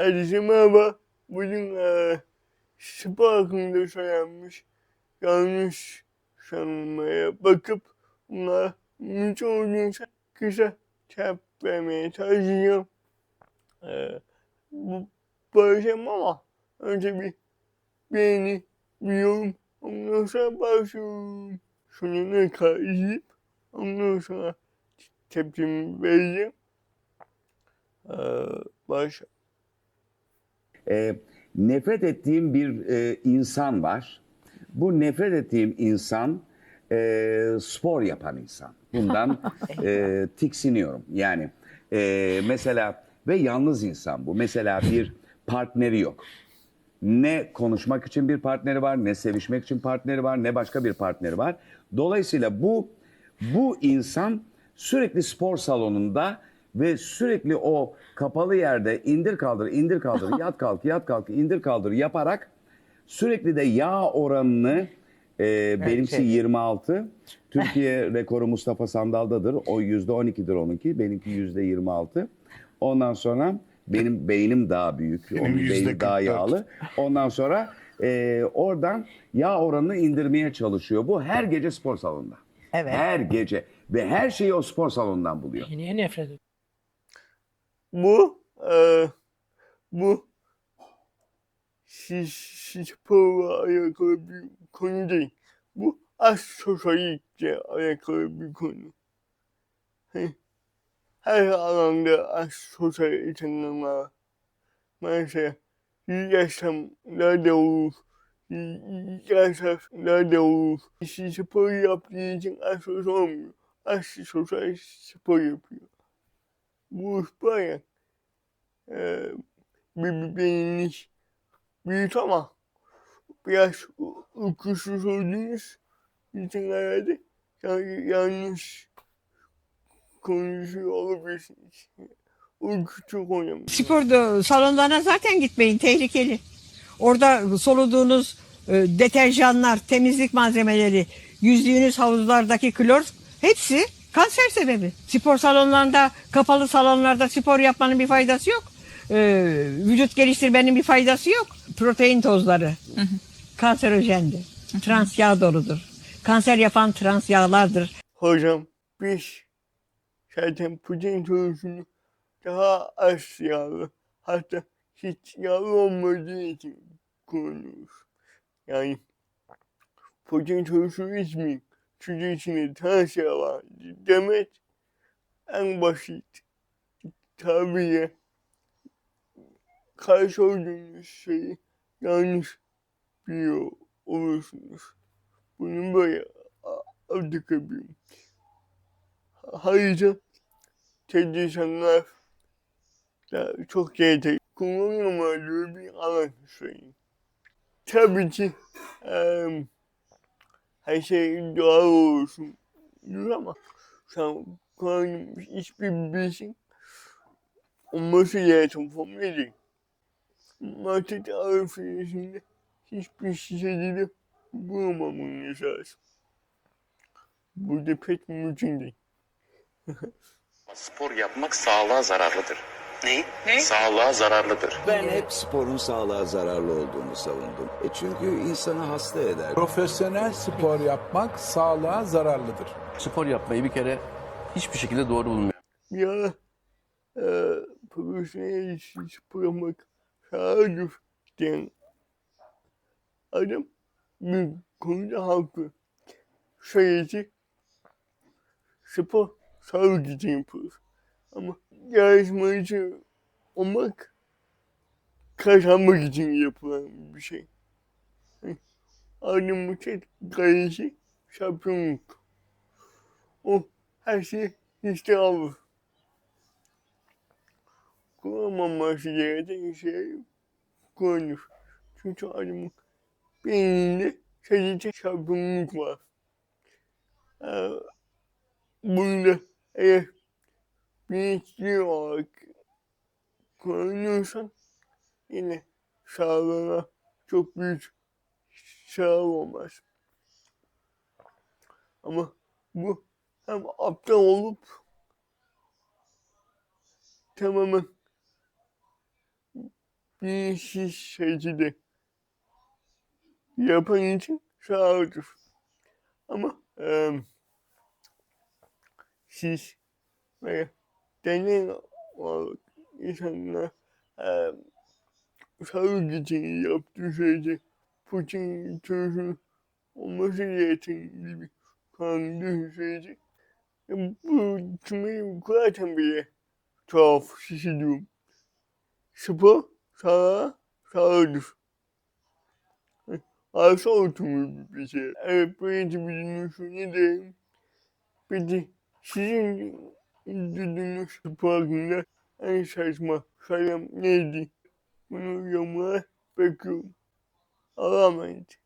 Herkese merhaba. Bugün eee spor hakkında söylenmiş yanlış sanılmaya bakıp bunlar mümkün olduğunca kısa cevap vermeye çalışacağım. Eee bu barışım ama önce bir beğeni, bir yorum, ondan sonra başlıyorum. Sonuna kadar izleyip ondan sonra tepkimi vereceğim. Eee başla. E, nefret ettiğim bir e, insan var. Bu nefret ettiğim insan e, spor yapan insan. Bundan e, tiksiniyorum. Yani e, mesela ve yalnız insan bu. Mesela bir partneri yok. Ne konuşmak için bir partneri var, ne sevişmek için partneri var, ne başka bir partneri var. Dolayısıyla bu bu insan sürekli spor salonunda ve sürekli o kapalı yerde indir kaldır, indir kaldır, yat kalk, yat kalk, indir kaldır yaparak sürekli de yağ oranını e, benimki 26. Türkiye rekoru Mustafa Sandal'dadır. O yüzde 12'dir onunki. Benimki yüzde 26. Ondan sonra benim beynim daha büyük. Benim Onun beyni daha 44. yağlı. Ondan sonra e, oradan yağ oranını indirmeye çalışıyor. Bu her gece spor salonunda. Evet. Her gece. Ve her şeyi o spor salonundan buluyor. Niye nefret ediyorsun? Bu eee bu siz sporla alakalı bir konu değil. Bu asosyallikle alakalı bir konu. Hani Her alanda asosyal insanlar mesela yaşamlar da olur, yaşamlar da olur. Siz spor yaptığı için asosyal olmuyor. Asosyal spor yapıyor. Bu böyle eee bir bir beğeniş büyük ama biraz uykusuz olduğunuz için herhalde yanlış konuşuyor olabilirsiniz. Uyku çok önemli. Spor salonlarına zaten gitmeyin tehlikeli. Orada soluduğunuz e, deterjanlar, temizlik malzemeleri, yüzdüğünüz havuzlardaki klor hepsi kanser sebebi. Spor salonlarında, kapalı salonlarda spor yapmanın bir faydası yok. E, vücut geliştirmenin bir faydası yok. Protein tozları kanserojendir. Trans yağ doludur. Kanser yapan trans yağlardır. Hocam biz zaten protein tozunu daha az yağlı hatta hiç yağlı olmadığı için kullanıyoruz. Yani protein tozu içmeyin. Çünkü içinde demek en basit tabiye karşı olduğunuz şeyi yanlış biliyor olursunuz. Bunun böyle kabul. Ayrıca televizyonlar da çok şeyde kullanılmadığı bir alan söyleyeyim. Tabii ki em, her şey doğal olsun diyor ama şu an kullanılmış hiçbir bilişim olması gereken formda değil. Market alışverişinde hiçbir şekilde bulamamanız lazım. Bu da pek mümkün değil. Spor yapmak sağlığa zararlıdır. Ne? Sağlığa zararlıdır. Ben hep sporun sağlığa zararlı olduğunu savundum. E çünkü insanı hasta eder. Profesyonel spor yapmak sağlığa zararlıdır. Spor yapmayı bir kere hiçbir şekilde doğru bulmuyorum. Ara eee profesyonel spor yapmak sağlıdır diyen adam bir konuda haklı. Şöylece spor sağlık için yapılır. Ama yarışmacı olmak kazanmak için yapılan bir şey. Hani Adamın tek gayesi şampiyonluk. O her şeyi işte alır. Kullanmaması gereken şey kullanır. Çünkü adamın beyninde sadece şampiyonluk var. Ee, bunu da eğer bilinçli olarak kullanıyorsan yine sağlığına çok büyük zarar olmaz. Ama bu hem aptal olup tamamen bilinçsiz şekilde yapan için sağlıdır. Ama eee siz veya deney olarak insanlar eee sağlık için yaptığı sürece Putin çocuğu olması gereken gibi kandığı sürece e, bu cümleyi kurarken bile tuhaf hissediyorum. Spor sağlığa sağlıdır. Arsa otumu bir şey. Evet birinci bildiğiniz ne diyeyim. Peki sizin izlediğiniz spor hakkında en saçma sayım neydi? Bunu yorumlara bekliyorum. Allah'a emanet.